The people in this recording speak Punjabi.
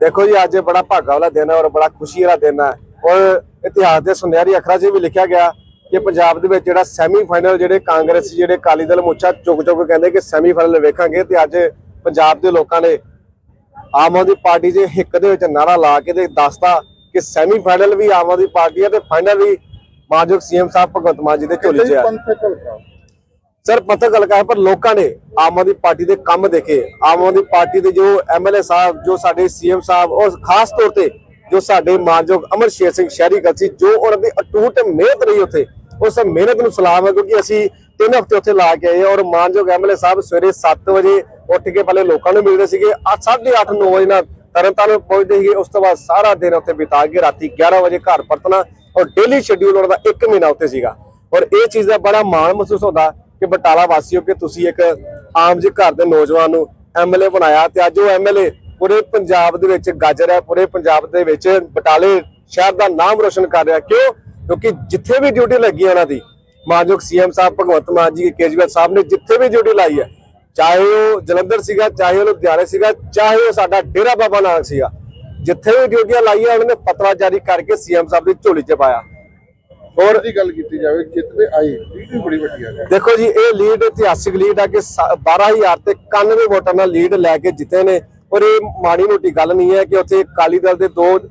ਦੇਖੋ ਜੀ, ਅੱਜ ਬੜਾ ਭਾਗਾ ਵਾਲਾ ਦਿਨ ਹੈ ਔਰ ਬੜਾ ਖੁਸ਼ੀ ਵਾਲਾ ਦਿਨ ਹੈ। ਔਰ ਇਤਿਹਾਸ ਦੇ ਸੁਨਹਿਰੀ ਅੱਖਰਾਂ 'ਚ ਵੀ ਲਿਖਿਆ ਗਿਆ ਕਿ ਪੰਜਾਬ ਦੇ ਵਿੱਚ ਜਿਹੜਾ ਸੈਮੀ ਜਿਹੜੇ ਕਾਂਗਰਸ, ਜਿਹੜੇ ਅਕਾਲੀ ਦਲ ਮੁੱਛਾ ਚੁੱਕ ਚੁੱਕ ਕਹਿੰਦੇ ਕਿ ਸੈਮੀ ਫਾਈਨਲ ਵੇਖਾਂਗੇ ਤੇ ਅੱਜ ਪੰਜਾਬ ਦੇ ਲੋਕਾਂ ਨੇ ਆਮ ਆਦਮੀ ਪਾਰਟੀ ਦੇ ਹਿੱਕ ਦੇ ਵਿੱਚ ਨਾਰਾ ਲਾ ਕੇ ਤੇ ਦੱਸਦਾ ਕਿ ਸੈਮੀ ਫਾਈਨਲ ਵੀ ਆਮ ਆਦਮੀ ਪਾਰਟੀ ਹੈ ਤੇ ਫਾਈਨਲ ਵੀ ਮਾਨਯੋਗ ਸੀਐਮ ਸਾਹਿਬ ਭਗਵੰਤ ਮਾਨ ਜੀ ਦੇ ਝੋਲੇ 'ਚ ਆ ਸਰ ਪਤਾ ਗੱਲ ਕਰ, ਪਰ ਲੋਕਾਂ ਨੇ ਆਮ ਆਦਮੀ ਪਾਰਟੀ ਦੇ ਕੰਮ ਦੇਖੇ। ਆਮ ਆਦਮੀ ਪਾਰਟੀ ਦੇ ਜੋ ਐਮਐਲਏ ਸਾਹਿਬ, ਜੋ ਸਾਡੇ ਸੀਐਮ ਸਾਹਿਬ, ਔਰ ਖਾਸ ਤੌਰ ਤੇ ਜੋ ਸਾਡੇ ਮਾਨਯੋਗ ਅਮਰ ਸ਼ੇਰ ਸਿੰਘ ਸ਼ਹਿਰੀ ਸੀ, ਜੋ ਉਹਨਾਂ ਦੀ ਅਟੂਟ ਮਿਹਨਤ ਰਹੀ ਉੱਥੇ ਉਸ ਮਿਹਨਤ ਨੂੰ ਸਲਾਮ ਹੈ, ਕਿਉਂਕਿ ਅਸੀਂ ਤਿੰਨ ਹਫ਼ਤੇ ਉੱਥੇ ਲਾ ਕੇ ਆਏ ਔਰ ਮਾਨਯੋਗ ਐਮਐਲਏ ਸਾਹਿਬ ਸਵੇਰੇ 7 ਵਜੇ ਉੱਠ ਕੇ ਪਹਿਲੇ ਲੋਕਾਂ ਨੂੰ ਮਿਲਦੇ ਸੀਗੇ। ਆ 8:30 9 ਵਜੇ ਨਾਲ ਤਰਨਤਾਰਨ ਪਹੁੰਚਦੇ ਸੀਗੇ। ਉਸ ਤੋਂ ਬਾਅਦ ਸਾਰਾ ਦਿਨ ਉੱਥੇ ਬਿਤਾ ਕੇ ਰਾਤੀ 11 ਵਜੇ ਘਰ ਪਰਤਣਾ ਔਰ ਡੇਲੀ ਸ਼ਡਿਊਲ ਉਹਨਾਂ ਦਾ 1 ਮਹੀਨਾ ਉੱਥੇ ਸੀਗਾ। ਔਰ ਇਹ ਚੀਜ਼ ਦਾ ਬੜਾ ਮਾਣ ਮਹਿਸੂਸ ਹੁੰਦਾ। ਕਿ ਬਟਾਲਾ ਵਾਸੀਓ ਕਿ ਤੁਸੀਂ ਇੱਕ ਆਮ ਜਿਹੇ ਘਰ ਦੇ ਨੌਜਵਾਨ ਨੂੰ ਐਮਐਲਏ ਬਣਾਇਆ ਤੇ ਅੱਜ ਉਹ ਐਮਐਲਏ ਪੂਰੇ ਪੰਜਾਬ ਦੇ ਵਿੱਚ ਗੱਜ ਰਿਹਾ ਪੂਰੇ ਪੰਜਾਬ ਦੇ ਵਿੱਚ ਬਟਾਲੇ ਸ਼ਹਿਰ ਦਾ ਨਾਮ ਰੋਸ਼ਨ ਕਰ ਰਿਹਾ। ਕਿਉਂ? ਕਿਉਂਕਿ ਜਿੱਥੇ ਵੀ ਡਿਊਟੀ ਲੱਗੀ ਹੈ ਉਹਨਾਂ ਦੀ, ਮਾਨਯੋਗ ਸੀਐਮ ਸਾਹਿਬ, ਭਗਵੰਤ ਮਾਨ ਜੀ, ਕੇਜਰੀਵਾਲ ਸਾਹਿਬ ਨੇ ਜਿੱਥੇ ਵੀ ਡਿਊਟੀ ਲਾਈ ਹੈ, ਚਾਹੇ ਉਹ ਜਲੰਧਰ ਸੀਗਾ, ਚਾਹੇ ਉਹ ਲੁਧਿਆਣੇ ਸੀਗਾ, ਚਾਹੇ ਉਹ ਸਾਡਾ ਡੇਰਾ ਬਾਬਾ ਨਾਨਕ ਸੀਗਾ, ਜਿੱਥੇ ਵੀ ਡਿਊਟੀਆਂ ਲਾਈਆਂ, ਉਹਨਾਂ ਨੇ ਪਤਰਾ ਜਾਰੀ ਕਰਕੇ ਸੀਐਮ ਸਾਹਿਬ ਦੀ ਝੋਲੀ 'ਚ ਪਾਇਆ। ਔਰ ਦੀ ਗੱਲ ਕੀਤੀ ਜਾਵੇ ਜਿੱਤ ਤੇ ਆਈ ਵੀ ਬੜੀ ਵੱਡੀ ਹੈ ਦੇਖੋ ਜੀ ਇਹ ਲੀਡ ਇਤਿਹਾਸਿਕ ਲੀਡ ਆ ਕਿ ਸ- 12000 ਤੇ 91 ਵੋਟਾਂ ਨਾਲ ਲੀਡ ਲੈ ਕੇ ਜਿੱਤੇ ਨੇ। ਔਰ ਇਹ ਮਾੜੀ ਮੋਟੀ ਗੱਲ ਨਹੀਂ ਹੈ ਕਿ ਉੱਥੇ ਅਕਾਲੀ ਦਲ ਦੇ ਦੋ